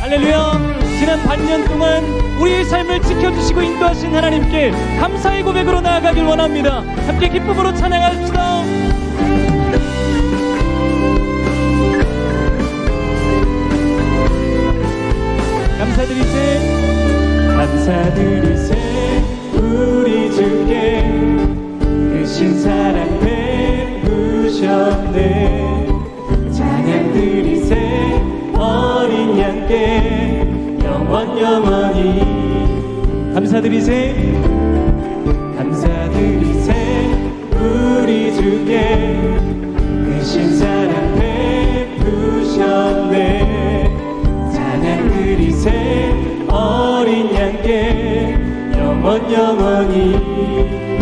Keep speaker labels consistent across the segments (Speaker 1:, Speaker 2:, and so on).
Speaker 1: 할렐루야. 지난 반년 동안 우리의 삶을 지켜주시고 인도하신 하나님께 감사의 고백으로 나아가길 원합니다. 함께 기쁨으로 찬양합시다. 감사드리지. 감사드리 감사드리세. 감사드리세. 우리 주께 그신 사랑 베푸셨네. 사랑 드리세. 어린 양께 영원 영원히.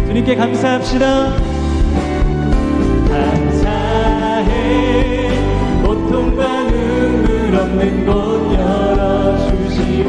Speaker 1: 주님께 감사합시다. 감사해. 고통과 눈물 없는 곳 열어주시니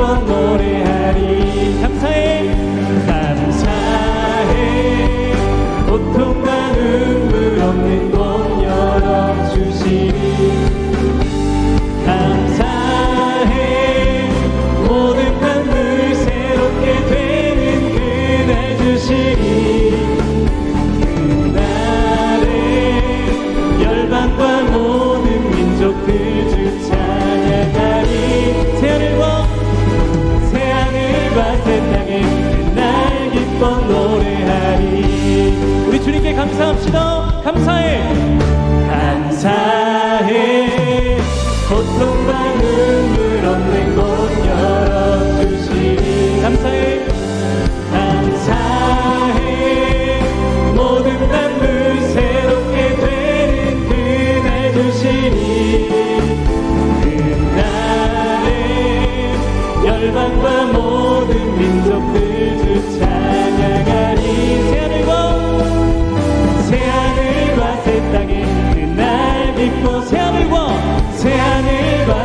Speaker 1: 한번 노래하리. 감사합시다. 감사해.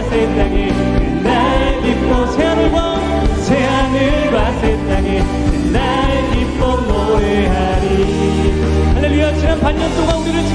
Speaker 1: 새 땅에 날 기뻐 새하늘과 새하늘과 새 땅에 날 기뻐 놓아야 지난 반년 동안 우리를